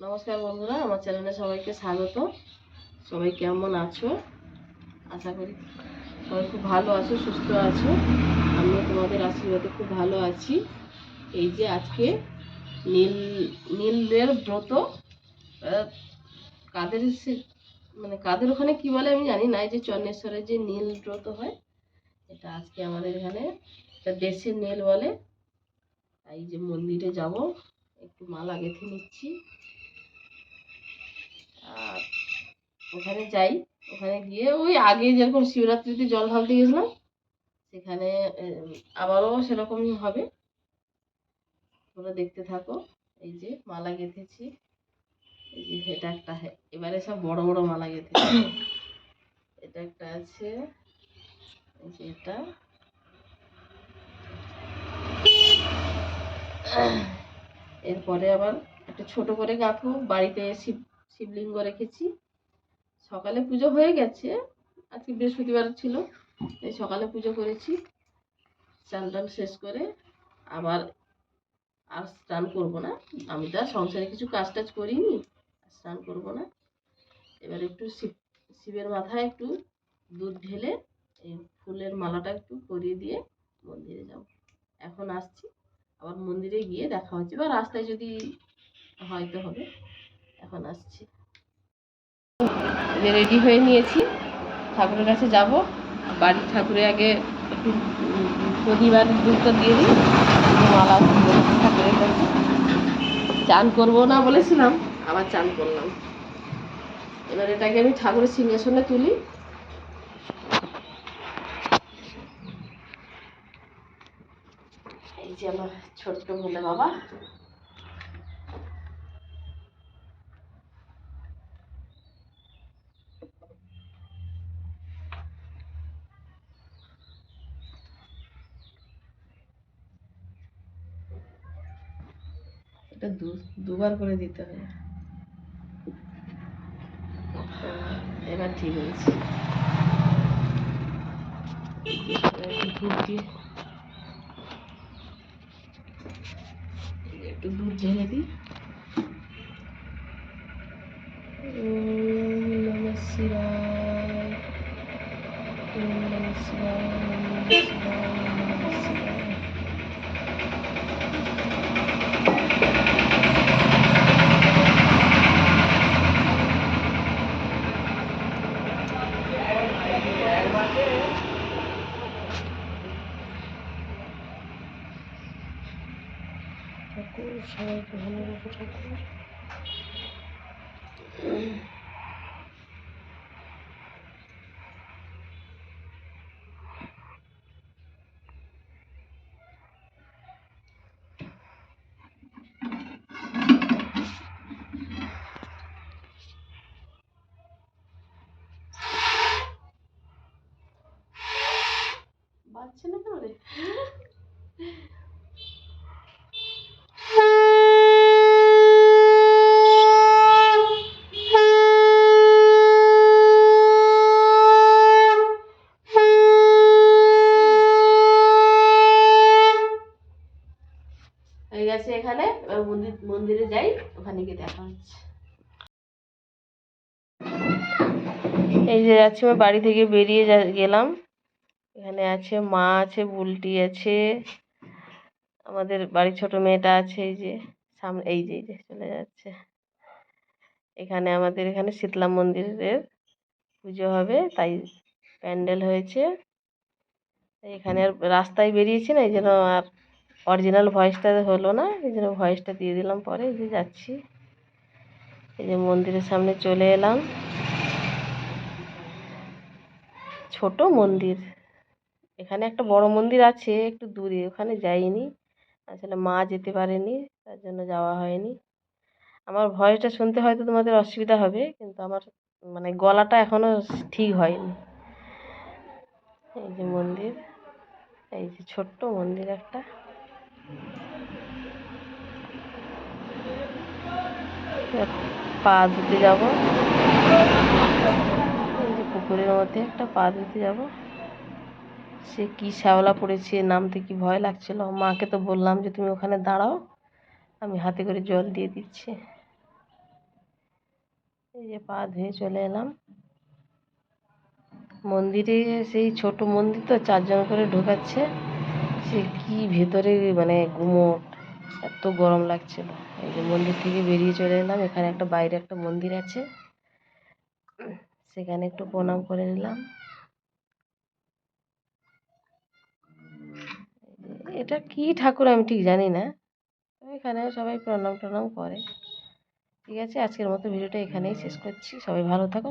নমস্কার বন্ধুরা, আমার চ্যানেলে সবাইকে স্বাগত। সবাই কেমন আছো? আশা করি সবাই খুব ভালো আছো, সুস্থ আছো। আমিও তোমাদের আশীর্বাদে খুব ভালো আছি। এই যে আজকে নীল, নীলের ব্রত কাদের সে- মানে কাদের ওখানে কি বলে আমি জানি না যে চন্নেশ্বরের যে নীল ব্রত হয়, এটা আজকে আমাদের এখানে এটা দেশের নীল বলে। তাই যে মন্দিরে যাব, একটু মালা গেঁথে নিচ্ছি। আর ওখানে যাই। ওখানে গিয়ে ওই আগে যেরকম শিবরাত্রিতে জল ঢালতে গেছিলাম, সেখানে আবারও সেরকমই হবে। তোমরা দেখতে থাকো। এই যে মালা গেঁথেছি। এই যে এটা একটা এবারে সব বড় বড় মালা গেঁথেছি। এটা একটা আছে। এটা। এরপরে আবার একটা ছোট করে গাঁথবো। বাড়িতে শিব শিবলিঙ্গ রেখেছি। সকালে পুজো হয়ে গেছে, আজকে বৃহস্পতিবার ছিল এই সকালে পুজো করেছি। স্নান টান শেষ করে আবার আর স্নান করব না। আমি তো আর সংসারে কিছু কাজ টাজ করিনি স্নান করব না। এবার একটু শিব, শিবের মাথায় একটু দুধ ঢেলে এই ফুলের মালাটা একটু পরিয়ে দিয়ে মন্দিরে যাব। এখন আসছি, আবার মন্দিরে গিয়ে দেখা হচ্ছে, বা রাস্তায় যদি হয়তো হবে। এখন আসছি। রেডি হয়ে নিয়েছি, ঠাকুরের কাছে যাব। বাড়ির ঠাকুরে আগে একটু আর দুধটা দিয়ে দিই। মালা ঠাকুরের কাছে। চান করব না বলেছিলাম, আবার চান করলাম। এবার এটাকে আমি ঠাকুরের সিংহাসনে তুলি। এই যে আমার ছোট্ট ভোলে বাবা। এটা দুবার করে দিতে হবে। এবার ঠিক হয়েছে। একটু দুধ ঢেলে দিই। শিবায়। ঠাকুর সবাইকে ভালো রাখো ঠাকুর। বাচ্চা না কেন রে? গেছে এখানে, এবার মন্দির, মন্দিরে যাই, ওখানে গিয়ে দেখা হচ্ছে। এই যে যাচ্ছি আমি বাড়ি থেকে বেরিয়ে গেলাম। এখানে আছে মা আছে, বুলটি আছে, আমাদের বাড়ির ছোট মেয়েটা আছে, এই যে, সামনে, এই যে এই যে, চলে যাচ্ছে। এখানে আমাদের এখানে শীতলা মন্দিরের পুজো হবে, তাই প্যান্ডেল হয়েছে। এখানে আর রাস্তায় বেরিয়েছি না, এই জন্য আর অরিজিনাল ভয়েসটা হলো না, এই জন্য ভয়েসটা দিয়ে দিলাম পরে যে যাচ্ছি। এই যে মন্দিরের সামনে চলে এলাম। ছোট মন্দির। এখানে একটা বড় মন্দির আছে, একটু দূরে, ওখানে যাইনি। আসলে মা যেতে পারেনি, তার জন্য যাওয়া হয়নি। আমার ভয়েসটা শুনতে হয়তো তোমাদের অসুবিধা হবে, কিন্তু আমার মানে গলাটা এখনও ঠিক হয়নি। এই যে মন্দির, এই যে ছোট্ট মন্দির একটা। পা ধুতে যাব। পুকুরের মধ্যে একটা পা ধুতে যাব। সে কি শ্যাওলা পড়েছে নামতে কি ভয় লাগছিল? মাকে তো বললাম যে, তুমি ওখানে দাঁড়াও, আমি হাতে করে জল দিয়ে দিচ্ছি। এই যে পা ধুয়ে চলে এলাম। মন্দিরে, সেই ছোট মন্দির তো চারজন করে ঢোকাচ্ছে। সে কি ভেতরে মানে গুমোট এত গরম লাগছিল এই যে মন্দির থেকে বেরিয়ে চলে এলাম। এখানে একটা বাইরে একটা মন্দির আছে। সেখানে একটু প্রণাম করে নিলাম। এটা কি ঠাকুর আমি ঠিক জানি না। এখানে সবাই প্রণাম টনাম করে। ঠিক আছে, আজকের মতো ভিডিওটা এখানেই শেষ করছি। সবাই ভালো থাকো